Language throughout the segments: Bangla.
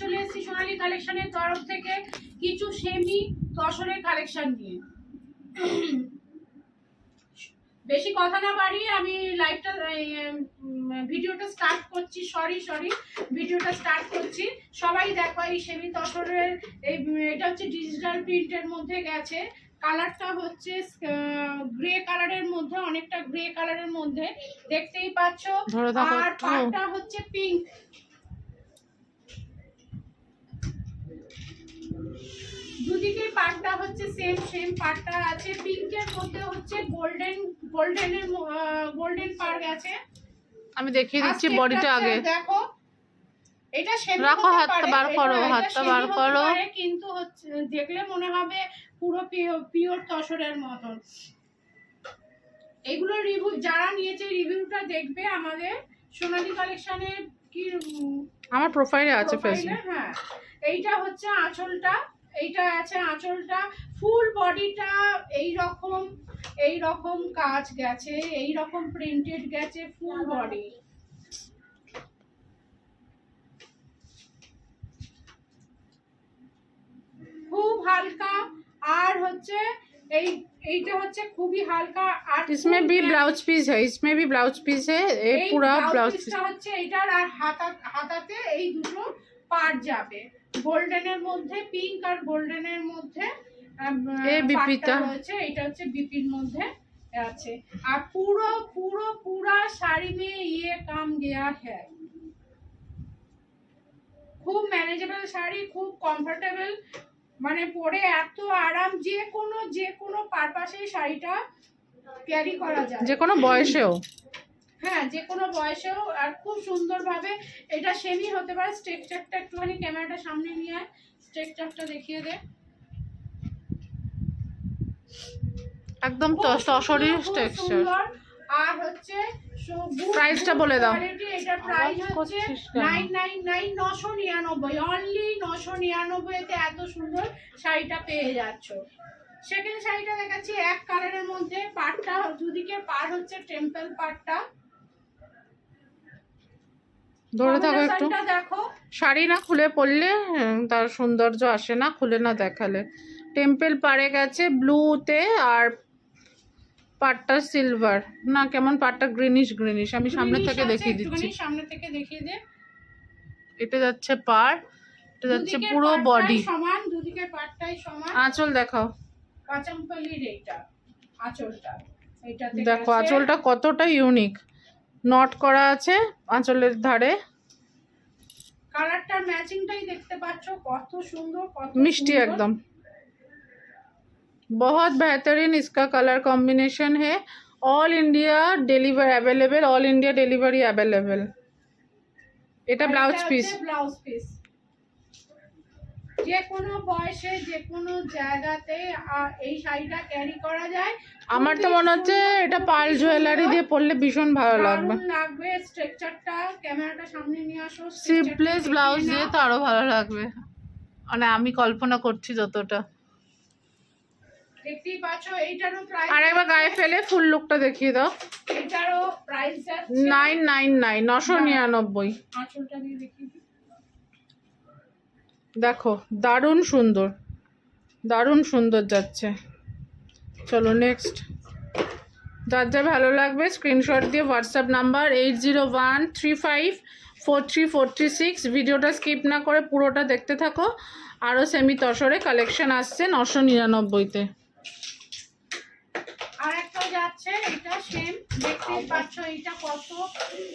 চলে এসেছি সোনালী কালেকশনের তরফ থেকে কিছু সেমি তসরের কালেকশন নিয়ে। বেশি কথা না বাড়িয়ে আমি লাইভটা ভিডিওটা স্টার্ট করছি। সরি সরি ভিডিওটা স্টার্ট করছি। সবাই দেখো এই সেমি তসরের এই এটা হচ্ছে ডিজিটাল প্রিন্টের মধ্যে গেছে। কালারটা হচ্ছে গ্রে কালারের মধ্যে অনেকটা গ্রে কালারের মধ্যে। দেখতেই পাচ্ছ। আর পাটটা হচ্ছে পিঙ্ক পাটটা হচ্ছে সেম সেম পাটটা আছে। পিঙ্কের মধ্যে হচ্ছে গোল্ডেন গোল্ডেনের গোল্ডেন পার আছে। আমি দেখিয়ে দিচ্ছি বডিটা আগে। দেখো এটা রাখো, হতে হাতটা বার করো, হাতটা বার করো। কিন্তু হচ্ছে দেখলে মনে হবে পুরো পিওর তসরের মতন। এগুলো রিভিউ যারা নিয়েছে রিভিউটা দেখবে আমাদের সোনালী কালেকশনের কি আমার প্রোফাইলে আছে ফেসবুক হ্যাঁ। এইটা হচ্ছে আঁচলটা। এইটা আছে আঁচলটা ফুল বডিটা এই রকম এই রকম কাজ গেছে এই রকম প্রিন্টেড গেছে ফুল বডি খুব হালকা আর হচ্ছে এই এইটা হচ্ছে খুবই হালকা আর इसमें খুব भी black। ब्लाउज पीस है इसमें भी ब्लाउज पीस है ये এই पूरा ব্লাউজ ब्लाउज पीस পিসটা হচ্ছে এটার আর হাতা হাতাতে এই দুটো পার্ট যাবে। গোল্ডেনের মধ্যে পিঙ্ক আর গোল্ডেনের মধ্যে। রয়েছে এটা হচ্ছে বিপির মধ্যে আছে। আর পুরো পুরো পুরা শাড়ি মে ইয়ে কাম গয়া হ্যায়। খুব ম্যানেজেবল শাড়ি খুব কমফোর্টেবল মানে পরে এত আরাম যে কোনো যে কোনো পারপাসে শাড়িটা ক্যারি করা যায়। যে কোনো বয়সেও। হ্যাঁ যে কোনো বয়সেও আর খুব সুন্দরভাবে এটা সেমি হতে পারে। স্ট্রেকচারটা একটুখানি ক্যামেরাটা সামনে নিয়ে আয়। স্ট্রেকচারটা দেখিয়ে দে। একদম খুব তসরি সুন্দর, টেক্সচার আর হচ্ছে Price টা বলে দাও। এটার প্রাইস হচ্ছে করছিস কেন? নাইন নাইন নাইন নশো নিরানব্বই। অনলি নশো নিরানব্বইতে এত সুন্দর শাড়িটা পেয়ে যাচ্ছ। সেকেন্ড শাড়িটা দেখাচ্ছি এক কালারের মধ্যে। পাটটা দুদিকে পার হচ্ছে টেম্পল পাটটা ধরে থাকো একটু। শাড়ি না খুলে পরলে উম, তার সৌন্দর্য আসে না খুলে না দেখালে। টেম্পেল পাড়ে গেছে ব্লুতে আর পাটটা সিলভার না কেমন পাটটা? গ্রিনিশ গ্রিনিশ আমি সামনে থেকে দেখিয়ে দিচ্ছি। সামনে থেকে দেখিয়ে দে। এটা যাচ্ছে পার এটা যাচ্ছে পুরো বডি সমান দুদিকে পাটটাই সমান। আঁচল দেখাও। কাঁচামপাল্লির এইটা আঁচলটা। দেখো আঁচলটা কতটা ইউনিক নট করা আছে আঁচলের ধারে কালারটার ম্যাচিংটাই দেখতে পাচ্ছ কত সুন্দর কত मिष्टी সুন্দর। एकदम बहुत बेहतरीन इसका कलर कॉम्बिनेशन है all India deliver available all India delivery available এটা আর ব্লাউজ এটা পিস হচ্ছে ব্লাউজ পিস যে কোনো বয়সে যে কোনো জায়গাতে এই শাড়িটা ক্যারি করা যায়। আমার তো মনে হচ্ছে এটা পাল জুয়েলারি দিয়ে পরলে ভীষণ ভালো লাগবে। লাগবে স্ট্রাকচারটা ক্যামেরাটা সামনে নিয়ে আসো ব্লাউজ দিয়ে তো আরও ভালো লাগবে। মানে আমি কল্পনা করছি যতটা। দেখতেই পাচ্ছ এইটারও প্রাইস আর একবার গায়ে ফেলে ফুল লুকটা দেখিয়ে দাও। এইটারও প্রাইস যাচ্ছে নাইন নাইন নাইন নশো নিরানব্বই। আঁচলটা দিয়ে দেখিয়ে দিই। দেখো, দারুণ সুন্দর। দারুণ সুন্দর যাচ্ছে। চলো নেক্সট যার যা ভালো লাগবে স্ক্রিনশট দিয়ে WhatsApp number eight zero one three five four three four three six ভিডিওটা স্কিপ না করে পুরোটা দেখতে থাকো। আরও সেমি তসরে কালেকশন আসছে নশো নিরানব্বইতে। এটা সেম পাচ্ছ এটা কত।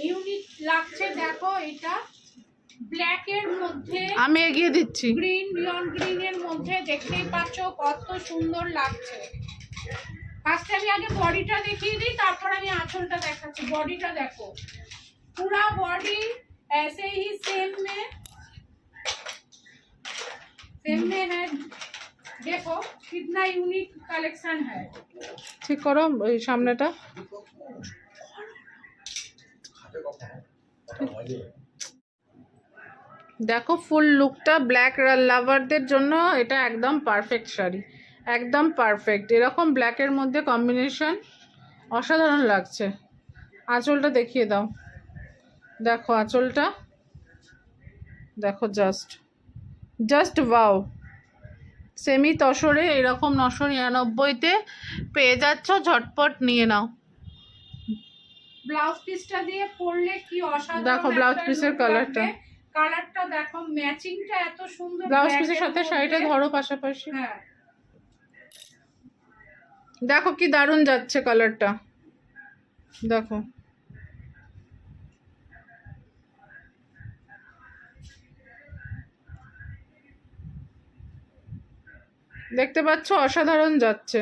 ইউনিক লাগছে, দেখো এটা ব্ল্যাক এর মধ্যে আমি এগিয়ে দিচ্ছি গ্রিন লিয়ন গ্রিন এর মধ্যে দেখতেই পাচ্ছ কত সুন্দর লাগছে ফার্স্টে আমি আগে বডিটা দেখিয়ে দিই তারপর আমি আঁচলটা দেখাচ্ছি বডিটা দেখো पूरा बॉडी ऐसे ही सेम में सेम में है देखो कितना यूनिक कलेक्शन है ঠিক করো ওই সামনেটা দেখো ফুল লুকটা ব্ল্যাক লাভারদের জন্য এটা একদম পারফেক্ট শাড়ি। একদম পারফেক্ট এরকম ব্ল্যাকের মধ্যে কম্বিনেশন অসাধারণ লাগছে। আঁচলটা দেখিয়ে দাও। দেখো আঁচলটা। দেখো জাস্ট জাস্ট ওয়াও সেমি তসরে এরকম নশো নিরানব্বইতে পেয়ে যাচ্ছ ঝটপট নিয়ে নাও। ব্লাউজ পিসটা দিয়ে পরলে কি অসাধারণ দেখো ব্লাউজ পিসের কালারটা কালারটা দেখো ম্যাচিংটা এত সুন্দর ব্লাউজ পিসের সাথে শাড়িটা ধরো পাশাপাশি। হ্যাঁ। দেখো কি দারুণ যাচ্ছে কালারটা। দেখো। দেখতে পাচ্ছ অসাধারণ যাচ্ছে।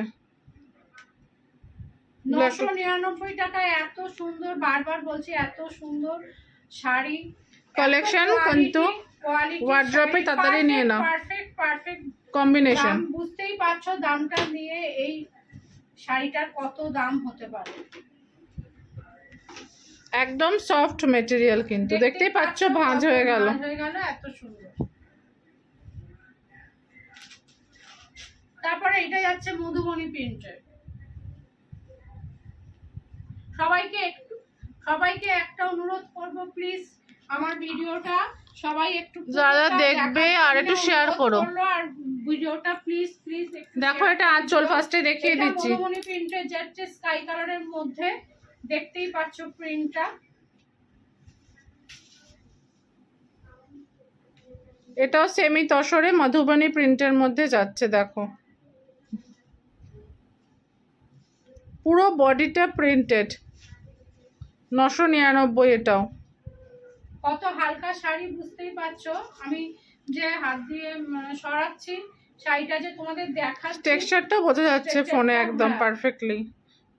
নশো নিরানব্বই টাকায় এত সুন্দর বারবার বলছি এত সুন্দর শাড়ি। Collection কিন্তু এ তাড়াতাড়ি নিয়ে নাও। পারফেক্ট পারফেক্ট কম্বিনেশন বুঝতেই পারছ দামটা দিয়ে এই শাড়িটার কত দাম হতে পারে। একদম সফট মেটেরিয়াল কিন্তু। দেখতেই পাচ্ছ ভাঁজ হয়ে গেল। হয়ে গেল এত সুন্দর। তারপরে এটা যাচ্ছে মধুবনী প্রিন্টের সবাইকে একটু সবাইকে একটা অনুরোধ করব প্লিজ আমার ভিডিওটা সবাই একটু যারা দেখবে আর একটু শেয়ার করো। আর ভিডিওটা প্লিজ প্লিজ দেখো এটা আঁচল ফার্স্টে দেখিয়ে দিচ্ছি। মধুবনী প্রিন্টের যাচ্ছে স্কাই কালারের মধ্যে দেখতেই পাচ্ছ প্রিন্টটা এটাও সেমি তসরে মধুবনী প্রিন্টের মধ্যে যাচ্ছে দেখো। পুরো বডিটা প্রিন্টেড নশো নিরানব্বই এটাও। কত হালকা শাড়ি বুঝতেই পারছ? আমি যে হাত দিয়ে সরাচ্ছি শাড়িটা যে তোমাদের দেখাচ্ছি টেক্সচারটা বোঝা যাচ্ছে ফোনে একদম হ্যাঁ। পারফেক্টলি।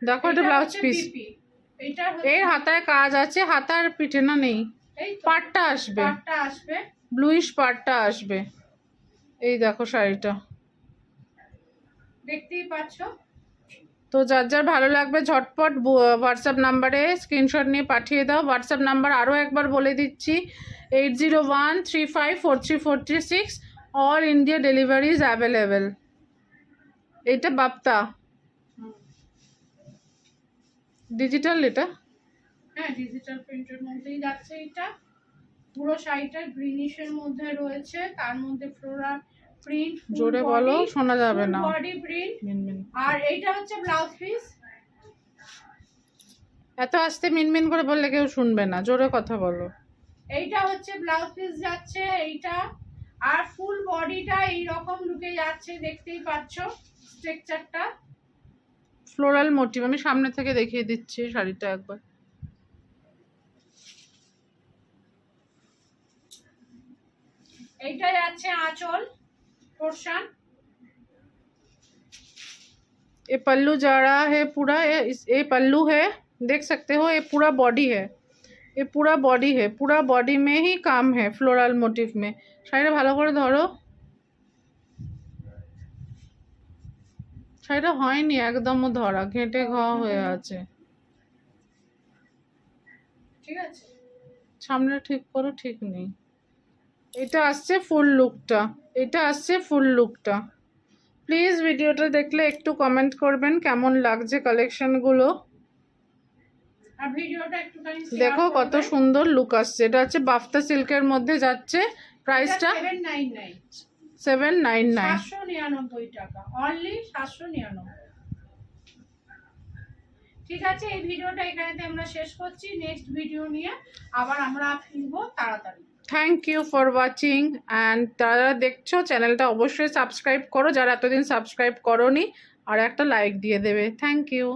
দেখো এটা ব্লাউজ পিস। এর হাতায় কাজ আছে হাতার পিঠে না নেই। পাটটা আসবে। পাটটা আসবে। ব্লুইশ পাটটা আসবে। এই দেখো শাড়িটা। দেখতেই পাচ্ছো? তো যার যার ভালো লাগবে, ঝটপট হোয়াটসঅ্যাপ নাম্বারে স্ক্রিনশট নিয়ে পাঠিয়ে দাও। হোয়াটসঅ্যাপ নাম্বার আরও একবার বলে দিচ্ছি eight zero one three five four three four three six all India delivery is available এইটা বাপ্তা। ডিজিটাল এটা? হ্যাঁ ডিজিটাল প্রিন্টের মধ্যেই যাচ্ছে এটা। পুরো শাড়িটা গ্রিনিশের মধ্যে রয়েছে, তার মধ্যে ফ্লোরাল প্রিন্ট জোরে বলো শোনা যাবে না। বডি প্রিন্ট আর এইটা হচ্ছে ব্লাউজ পিস এত আস্তে মিনমিন করে বললে কেউ শুনবে না। জোরে কথা বলো। এইটা হচ্ছে ব্লাউজ পিস যাচ্ছে এইটা। আর ফুল বডিটা এই রকম লুকে যাচ্ছে দেখতেই পাচ্ছো স্ট্রাকচারটা ফ্লোরাল মোটিভ আমি সামনে থেকে দেখিয়ে দিচ্ছি শাড়িটা একবার। এইটা যাচ্ছে আঁচল। পোর্শন ये पल्लू जा रहा है पूरा ये इस- ये पल्लू है देख सकते हो ये पूरा बॉडी है ये पूरा बॉडी है पूरा बॉडी में ही काम है फ्लोरल मोटिव में শাড়িটা ভালো করে ধরো শাড়িটা হয়নি একদমও ধরা ঘেঁটে ঘা হয়ে আছে ঠিক আছে সামনে ঠিক করো ঠিক নেই এটা আসছে ফুল লুকটা এটা আসছে ফুল লুকটা প্লিজ ভিডিওটা দেখলে একটু কমেন্ট করবেন কেমন লাগছে কালেকশনগুলো দেখো কত সুন্দর লুক আসছে। এটা হচ্ছে বাফতা সিল্কের মধ্যে যাচ্ছে। প্রাইসটা seven nine nine seven nine nine টাকা। অনলি সাতশো নিরানব্বই। ঠিক আছে এই ভিডিওটা এখানেতে আমরা শেষ করছি। নেক্সট ভিডিও নিয়ে আবার আমরা ফিরবো তাড়াতাড়ি। Thank you for watching and যারা দেখছ চ্যানেলটা অবশ্যই সাবস্ক্রাইব করো। যারা এতদিন সাবস্ক্রাইব করো আর একটা লাইক দিয়ে দেবে। Thank you